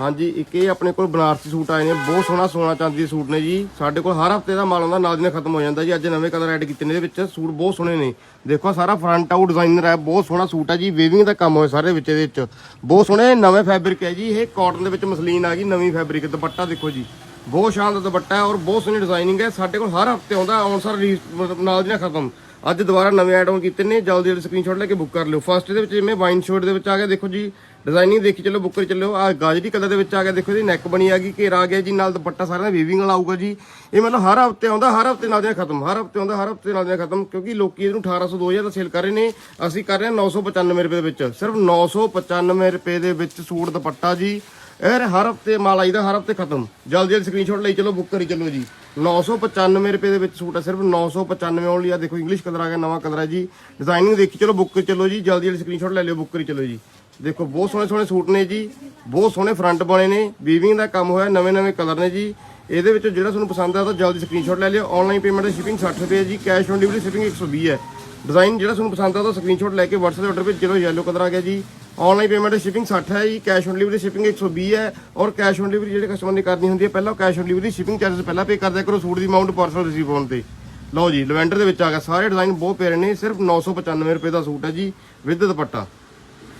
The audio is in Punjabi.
ਹਾਂਜੀ, ਇੱਕ ਇਹ ਆਪਣੇ ਕੋਲ ਬਨਾਰਸੀ ਸੂਟ ਆਏ ਨੇ, ਬਹੁਤ ਸੋਹਣਾ ਸੋਨਾ ਚਾਂਦੀ ਦੇ ਸੂਟ ਨੇ ਜੀ। ਸਾਡੇ ਕੋਲ ਹਰ ਹਫ਼ਤੇ ਦਾ ਮਾਲ ਆਉਂਦਾ, ਨਾਲ ਦੀ ਨਾਲ ਖਤਮ ਹੋ ਜਾਂਦਾ ਜੀ। ਅੱਜ ਨਵੇਂ ਕਲਰ ਐਡ ਕੀਤੇ ਨੇ ਇਹਦੇ ਵਿੱਚ, ਸੂਟ ਬਹੁਤ ਸੋਹਣੇ ਨੇ। ਦੇਖੋ ਸਾਰਾ ਫਰੰਟ ਆਊਟ ਡਿਜ਼ਾਈਨਰ ਹੈ, ਬਹੁਤ ਸੋਹਣਾ ਸੂਟ ਹੈ ਜੀ। ਵੇਵਿੰਗ ਦਾ ਕੰਮ ਹੋਇਆ ਸਾਰੇ ਵਿੱਚ ਇਹਦੇ ਵਿੱਚ। ਬਹੁਤ ਸੋਹਣੇ ਨਵੇਂ ਫੈਬਰਿਕ ਹੈ ਜੀ। ਇਹ ਕਾਟਨ ਦੇ ਵਿੱਚ ਮਸਲੀਨ ਆ ਗਈ, ਨਵੀਂ ਫੈਬਰਿਕ ਦੁਪੱਟਾ ਦੇਖੋ ਜੀ। ਬਹੁਤ ਸ਼ਾਨਦਾਰ ਦੁਪੱਟਾ ਹੈ ਔਰ ਬਹੁਤ ਸੋਹਣੀ ਡਿਜ਼ਾਈਨਿੰਗ ਹੈ। ਸਾਡੇ ਕੋਲ ਹਰ ਹਫ਼ਤੇ ਆਉਂਦਾ, ਆਉਣ ਮਤਲਬ ਨਾਲ ਦੀ ਨਾਲ ਖਤਮ। ਅੱਜ ਦੁਬਾਰਾ ਨਵੇਂ ਐਡ ਆਨ ਕੀਤੇ ਨੇ। ਜਲਦੀ ਜਲਦੀ ਸਕਰੀਨਸ਼ਾਟ ਲੈ ਕੇ ਬੁੱਕ ਕਰ ਲਿਓ। ਫਸਟ ਦੇ ਵਿੱਚ ਜਿਵੇਂ ਵਾਈਨ ਸ਼ੋਟ ਦੇ ਵਿੱਚ ਆ ਗਿਆ, ਦੇਖੋ ਜੀ। ਡਿਜ਼ਾਈਨਿੰਗ ਦੇਖੀ, ਚੱਲੋ ਬੁੱਕ ਕਰੀ ਚੱਲੋ। ਆ ਗਾਜਰੀ ਕਲਰ ਦੇ ਵਿੱਚ ਆ ਗਿਆ, ਦੇਖੋ ਜੀ ਨੈਕ ਬਣੀ ਆ ਗਈ, ਘੇਰਾ ਆ ਗਿਆ ਜੀ, ਨਾਲ ਦੁਪੱਟਾ ਸਾਰਿਆਂ ਦਾ ਵੀਵਿੰਗ ਵਾਲਾ ਆਊਗਾ ਜੀ। ਇਹ ਮਤਲਬ ਹਰ ਹਫ਼ਤੇ ਆਉਂਦਾ, ਹਰ ਹਫ਼ਤੇ ਨਾਲ ਦੀਆਂ ਖਤਮ, ਹਰ ਹਫ਼ਤੇ ਆਉਂਦਾ, ਹਰ ਹਫ਼ਤੇ ਨਾਲ ਦੀਆਂ ਖਤਮ, ਕਿਉਂਕਿ ਲੋਕੀ ਇਹਨੂੰ 1800 2000 ਦਾ ਸੇਲ ਕਰ ਰਹੇ ਨੇ। ਅਸੀਂ ਕਰ ਰਹੇ ਹਾਂ 995 ਰੁਪਏ ਦੇ ਵਿੱਚ। ਸਿਰਫ 995 ਰੁਪਏ ਦੇ ਵਿੱਚ ਸੂਟ ਦੁਪੱਟਾ ਜੀ। ਇਹ ਹਰ ਹਫ਼ਤੇ ਮਾਲ ਆਈਦਾ, ਹਰ ਹਫ਼ਤੇ ਖਤਮ। ਜਲਦੀ ਜਲਦੀ ਸਕਰੀਨਸ਼ਾਟ ਲਈ ਚਲੋ ਬੁੱਕ ਕਰੀ ਚੱਲੋ ਜੀ। 995 ਰੁਪਏ ਦੇ ਵਿੱਚ ਸੂਟ ਹੈ ਸਿਰਫ 995 ਓਨਲੀ ਆ। ਦੇਖੋ ਇੰਗਲਿਸ਼ ਕਲਰ ਆ ਗਿਆ, ਨਵਾਂ ਕਲਰ ਹੈ ਜੀ। ਡਿਜ਼ਾਈਨਿੰਗ ਦੇਖੀ, ਚਲੋ ਬੁੱਕ ਕਰੀ ਜੀ, ਜਲਦੀ ਜਲਦੀ ਸਕਰੀਨਸ਼ਾਟ ਲੈ ਲਿਓ ਬੁੱਕ ਕਰੀ ਚੱਲੋ ਜੀ। ਦੇਖੋ, ਬਹੁਤ ਸੋਹਣੇ ਸੋਹਣੇ ਸੂਟ ਨੇ ਜੀ, ਬਹੁਤ ਸੋਹਣੇ ਫਰੰਟ ਬਣੇ ਨੇ ਵੀਵਿੰਗ ਦਾ ਕੰਮ ਹੋਇਆ, ਨਵੇਂ ਨਵੇਂ ਕਲਰ ਨੇ ਜੀ। ਇਹਦੇ ਵਿੱਚ ਜਿਹੜਾ ਤੁਹਾਨੂੰ ਪਸੰਦ ਆ ਤਾਂ ਜਲਦੀ ਸਕਰੀਨਸ਼ਾਟ ਲੈ ਲਿਓ। ਆਨਲਾਈਨ ਪੇਮੈਂਟ ਦੀ ਸ਼ਿਪਿੰਗ 60 ਰੁਪਏ ਹੈ ਜੀ ਕੈਸ਼ ਔਨ ਡਿਲੀਵਰੀ ਸ਼ਿਪਿੰਗ 120 ਹੈ ਡਿਜ਼ਾਈਨ ਜਿਹੜਾ ਤੁਹਾਨੂੰ ਪਸੰਦ ਆ ਤਾਂ ਸਕਰੀਨਸ਼ਾਟ ਲੈ ਕੇ WhatsApp ਤੇ ਆਰਡਰ ਭੇਜ ਚਲੋ ਯੈਲੋ ਕਲਰ ਆ ਗਿਆ ਜੀ। ਆਨਲਾਈਨ ਪੇਮੈਂਟ ਸ਼ਿਪਿੰਗ 60 ਹੈ ਜੀ ਕੈਸ਼ ਔਨ ਡਿਲੀਵਰੀ ਸ਼ਿਪਿੰਗ 120 ਹੈ ਔਰ ਕੈਸ਼ ਔਨ ਡਿਲੀਵਰੀ ਜਿਹੜੇ ਕਸਟਮਰ ਨੇ ਕਰਨੀ ਹੁੰਦੀ ਹੈ, ਪਹਿਲਾਂ cash on delivery shipping charges ਪਹਿਲਾਂ ਪੇ ਕਰ ਕਰੋ ਸੂਟ ਦੀ ਅਮਾਉਂਟ ਪਾਰਸਲ ਰਿਸੀਵ ਹੋਣ ਤੇ। ਲਓ ਜੀ, ਲਵੈਂਡਰ ਦੇ ਵਿੱਚ ਆ ਗਿਆ, ਸਾਰੇ ਡਿਜ਼ਾਈਨ ਬਹੁਤ ਪਿਆਰੇ ਨੇ, ਸਿਰਫ 995 ਰੁਪਏ ਦਾ ਸੂਟ ਹੈ ਜੀ ਵਿਦ ਦੁਪੱਟਾ।